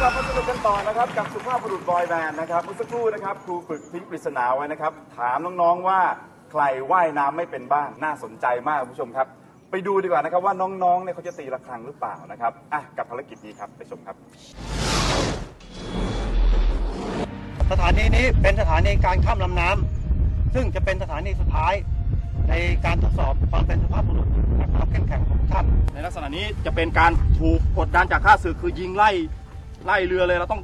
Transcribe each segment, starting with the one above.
กลับมาสนุกกันต่อนะครับกับสุภาพบุรุษบอยแบนด์นะครับเมื่อสักครู่นะครับครูฝึกทิ้งปริศนาไว้นะครับ ถามน้องๆว่าใครว่ายน้ำไม่เป็นบ้างน่าสนใจมากคุณผู้ชมครับ ไปดูดีกว่านะครับว่าน้องๆเนี่ยเขาจะตีระฆังหรือเปล่านะครับอะกับภารกิจนี้ครับไปชมครับ สถานีนี้เป็นสถานีการข้ามลำน้ำซึ่งจะเป็นสถานีสุดท้ายในการทดสอบความเป็นสุภาพบุรุษและความเข้มแข็งของท่าน ในลักษณะนี้จะเป็นการถูกกดดันจากข้าศึกคือยิงไล่ ไล่เรือเลยเราต้อง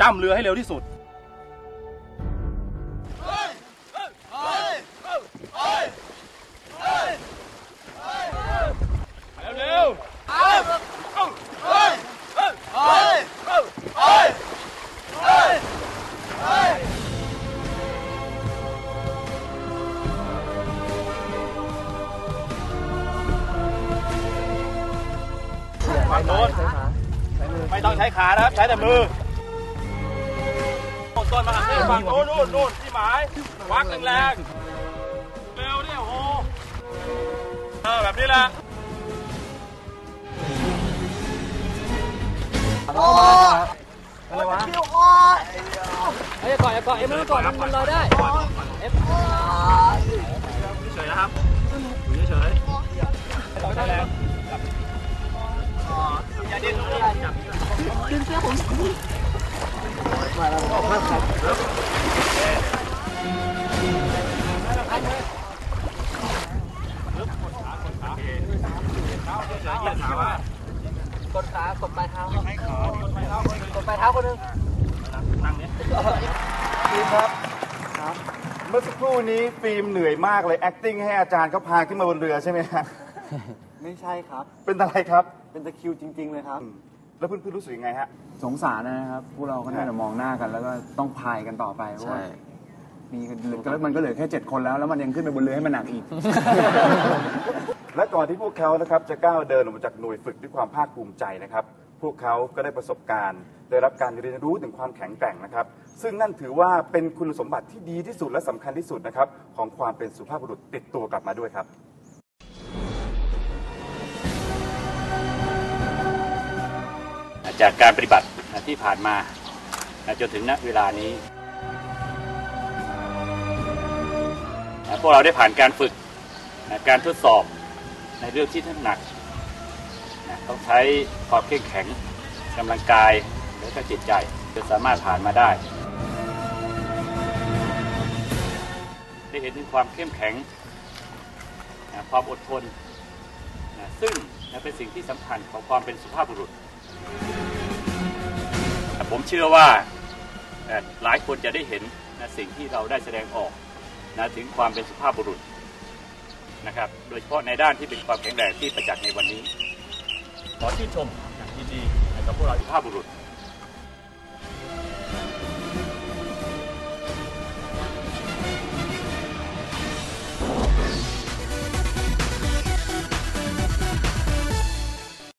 จ้ำเรือให้เร็วที่สุดเร็วฝั่งโน้น ไม่ต้องใช้ขานะครับ ใช้แต่มือโน่นต้นมาหักนี่ฝั่งโน้นนู่นนู่นที่หมายวักแรงๆเร็วเนี่ยโอ้โหเออแบบนี้แหละเฮ้ยก่อนอย่าก่อนเอ็มไม่ต้องก่อนมันมันลอยได้เอ็มเฉยๆนะครับ กดขากดปลายเท้าครับกดปลายเท้าคนหนึ่งฟิล์มครับ เมื่อสักครู่นี้ฟิล์มเหนื่อยมากเลย acting ให้อาจารย์เขาพาขึ้นมาบนเรือใช่ไหมฮะไม่ใช่ครับ เป็นอะไรครับ เป็นตะคริวจริง ๆ เลยครับ แล้วเพื่อนๆรู้สึกยังไงฮะ สงสารนะครับพวกเราก็น่าจะมองหน้ากัน แล้วก็ต้องพายกันต่อไปเพราะว่ามีกันเหลือก็มันก็เหลือแค่เจ็ดคนแล้ว แล้วมันยังขึ้นไปบนเรือให้มันหนักอีก และก่อนที่พวกเขานะครับจะก้าวเดินออกมาจากหน่วยฝึกด้วยความภาคภูมิใจนะครับ พวกเขาก็ได้ประสบการณ์ ได้รับการเรียนรู้ถึงความแข็งแกร่งนะครับ ซึ่งนั่นถือว่าเป็นคุณสมบัติที่ดีที่สุดและสำคัญที่สุดนะครับของความเป็นสุภาพบุรุษติดตัวกลับมาด้วยครับ จากการปฏิบัติที่ผ่านมาจนถึงณเวลานี้พวกเราได้ผ่านการฝึกการทดสอบในเรื่องที่ท่านหนักต้องใช้ความเข้มแข็งกำลังกายและก็จิตใจจะสามารถผ่านมาได้ ได้เห็นถึงความเข้มแข็งความอดทน ซึ่งเป็นสิ่งที่สำคัญของความเป็นสุภาพบุรุษ ผมเชื่อว่าหลายคนจะได้เห็นนะสิ่งที่เราได้แสดงออกนะถึงความเป็นสุภาพบุรุษนะครับ โดยเฉพาะในด้านที่เป็นความแข็งแรงที่ประจักษ์ในวันนี้ ขอที่ชมอย่างดีกับพวกเราสุภาพบุรุษ